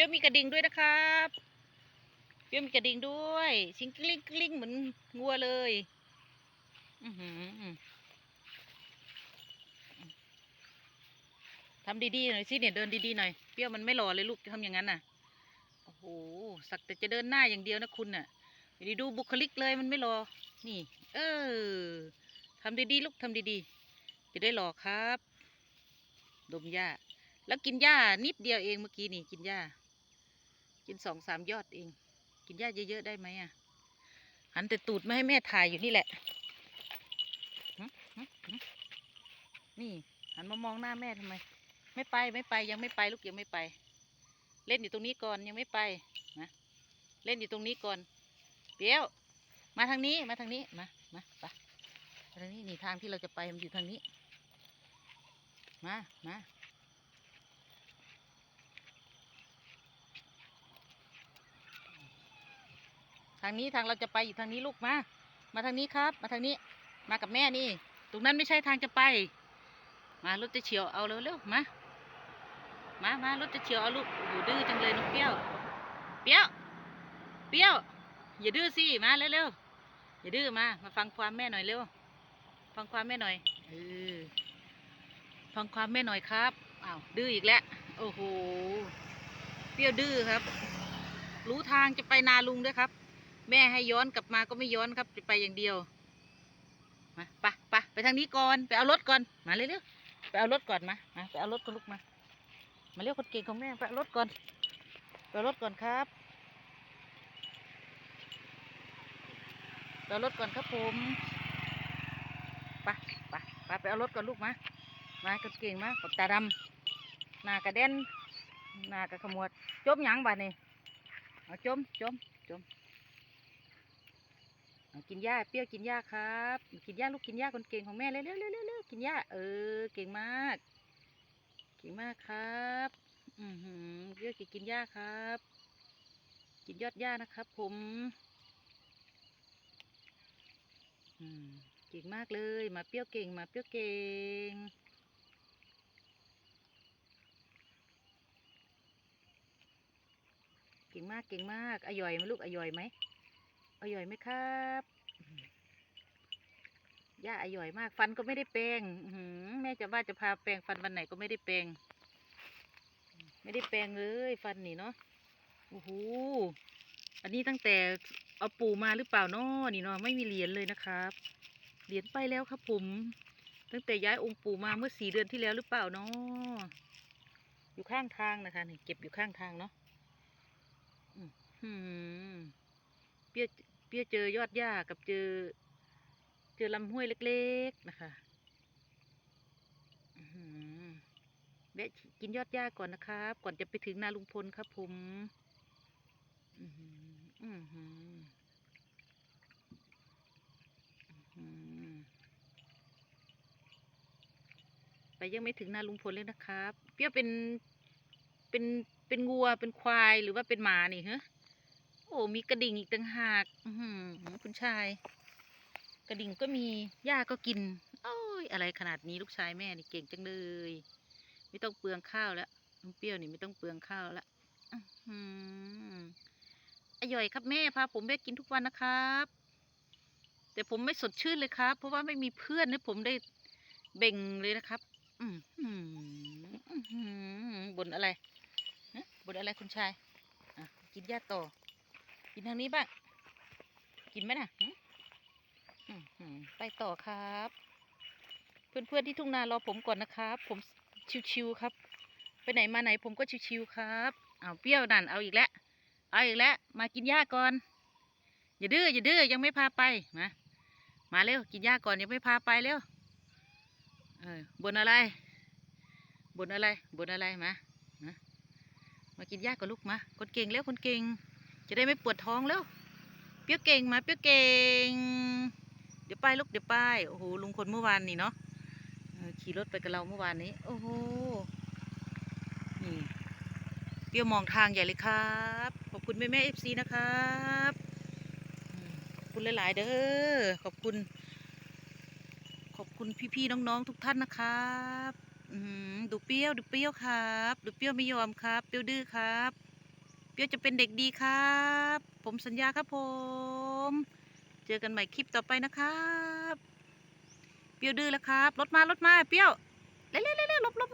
รี้ยวมีกระดิ่งด้วยนะครับเปรี้ยวมีกระดิ่งด้วยชิงกลิ้งกลิ้งเหมือนงัวเลยอือหือทำดีๆหน่อยสิเนี่ยเดินดีๆหน่อยเปรี้ยวมันไม่หล่อเลยลูกทำอย่างนั้นน่ะโอ้โหสักแต่จะเดินหน้าอย่างเดียวนะคุณน่ะอย่าได้ดูบุคลิกเลยมันไม่หล่อนี่ เออทำดีๆลูกทำดีๆจะได้หล่อครับ ดมหญ้าแล้วกินหญ้านิดเดียวเองเมื่อกี้นี่กินหญ้า กินสองสามยอดเอง กินหญ้าเยอะๆได้ไหมอะ หันแต่ตูดไม่ให้แม่ถ่ายอยู่นี่แหละ นี่หันมามองหน้าแม่ทำไม ไม่ไปไม่ไปยังไม่ไปลูกยังไม่ไป เล่นอยู่ตรงนี้ก่อนยังไม่ไปนะเล่นอยู่ตรงนี้ก่อนเปียวมาทางนี้มาทางนี้มามาไปทางนี้นี่ทางที่เราจะไปมันอยู่ทางนี้ มามา ทางนี้ทางเราจะไปอยู่ทางนี้ลูกมา มาทางนี้ครับ มาทางนี้ มากับแม่นี่ ตรงนั้นไม่ใช่ทางจะไป มารถจะเฉียวเอาเร็วๆมา มามารถจะเฉียวเอาลูกโอ้โหดื้อจังเลยน้องเปี้ยว เปี้ยว เปี้ยว อย่าดื้อสิ มาเร็วๆ อย่าดื้อมา มาฟังความแม่หน่อยเร็ว ฟังความแม่หน่อย เออ ฟังความแม่หน่อยครับ อ้าว ดื้ออีกแล้ว โอ้โห เปี้ยวดื้อครับ รู้ทางจะไปนาลุงด้วยครับ แม่ให้ย้อนกลับมาก็ไม่ย้อนครับไปอย่างเดียวมาไปไปไปทางนี้ก่อนไปเอารถก่อนมาเร็วๆไปเอารถก่อนมามาไปเอารถก่อนลูกมา มาเร็วคนเก่งของแม่ไปเอารถก่อนไปเอารถก่อนครับไปเอารถก่อนครับผมไปไปไปไปเอารถก่อนลูกมามาคนเก่งมาปากตาดำหน้ากระเด็นหน้ากระขมวดจมหยังบ่านี่เอาจมจมจม กินหญ้าเปรี้ยวกินหญ้าครับ กินหญ้าลูกกินหญ้าคนเก่งของแม่เร็วเร็วเร็วเร็วกินหญ้าเออ เก่งมาก เก่งมากครับ อือหือเปรี้ยวกินหญ้าครับ กินยอดหญ้านะครับ ผม อืมเก่งมากเลยมาเปรี้ยวเก่งมาเปรี้ยวเก่งเก่งมากเก่งมากอร่อยไหมลูกอร่อยไหม อร่อยไหมครับย่าอร่อยมาก ฟันก็ไม่ได้แปรงแม่จะว่าจะพาแปรงฟันวันไหนก็ไม่ได้แปรงไม่ได้แปรงเลย ฟันนี่เนาะโอ้โหอันนี้ตั้งแต่เอาปู่มาหรือเปล่าเนาะนี่เนาะไม่มีเหรียญเลยนะครับเหรียญไปแล้วครับผม ตั้งแต่ย้ายองค์ปู่มาเมื่อสี่เดือนที่แล้วหรือเปล่าเนาะอยู่ข้างทางนะคะนี่เก็บอยู่ข้างทางเนาะอืมเปรี้ยว เปี้ยเจอยอดหญ้ากับเจอ เจอลำห้วยเล็ก ๆ นะคะแวะกินยอดหญ้าก่อนนะครับ ก่อนจะไปถึงนาลุงพลครับผมอือหืออื้อหืออื้อหือไปยังไม่ถึงนาลุงพลเลยนะครับ เปี้ยเป็นเป็นเป็นงัวเป็นควายหรือว่าเป็นหมานี่ฮะ โอ้มีกระดิ่งอีกต่างหากคุณชาย กระดิ่งก็มีหญ้าก็กิน โอ้ยอะไรขนาดนี้ลูกชายแม่นี่เก่งจังเลย ไม่ต้องเปลืองข้าวแล้วน้องเปรี้ยวนี่ไม่ต้องเปลืองข้าวแล้วอือออร่อยครับแม่พาผมไปกินทุกวันนะครับ แต่ผมไม่สดชื่นเลยครับ เพราะว่าไม่มีเพื่อนให้ผมได้เบ่งเลยนะครับอือหืออื้อหือบนอะไรบนอะไรคุณชายกินหญ้าต่อ กินทางนี้บ้าง กินไหมน่ะไปต่อครับ เพื่อนๆที่ทุ่งนารอผมก่อนนะครับ ผมชิวๆครับ ไปไหนมาไหนผมก็ชิวๆครับเอาเปรี้ยวนั่นเอาอีกแล้วเอาอีกแล้วมากินหญ้าก่อน อย่าดื้ออย่าดื้อยังไม่พาไปมามาเร็วกินหญ้าก่อนยังไม่พาไปเร็วเออบนอะไร บนอะไรบนอะไรมามากินหญ้ากับลูกมาคนเก่งแล้วคนเก่ง จะได้ไม่ปวดท้องแล้วเปรี้ยวเก่งมาเปรี้ยวเก่ง เดี๋ยวไปลูกเดี๋ยวไปโอ้โหลุงคนเมื่อวานนี่เนาะขี่รถไปกับเราเมื่อวานนี้ โอ้โหนี่เปรี้ยวมองทางใหญ่เลยครับขอบคุณแม่แม่เอฟซีนะครับขอบคุณหลาย ๆ เด้อขอบคุณ ขอบคุณพี่ ๆ น้อง ๆ ทุกท่านนะครับอืมดูเปรี้ยวดูเปรี้ยวครับ ดูเปรี้ยวไม่ยอมครับ เปรี้ยวดื้อครับ เปียวจะเป็นเด็กดีครับ ผมสัญญาครับผม เจอกันใหม่คลิปต่อไปนะครับ เปียวดื้อแล้วครับ รถมารถมาเปียว เร็วๆๆๆหลบหลบ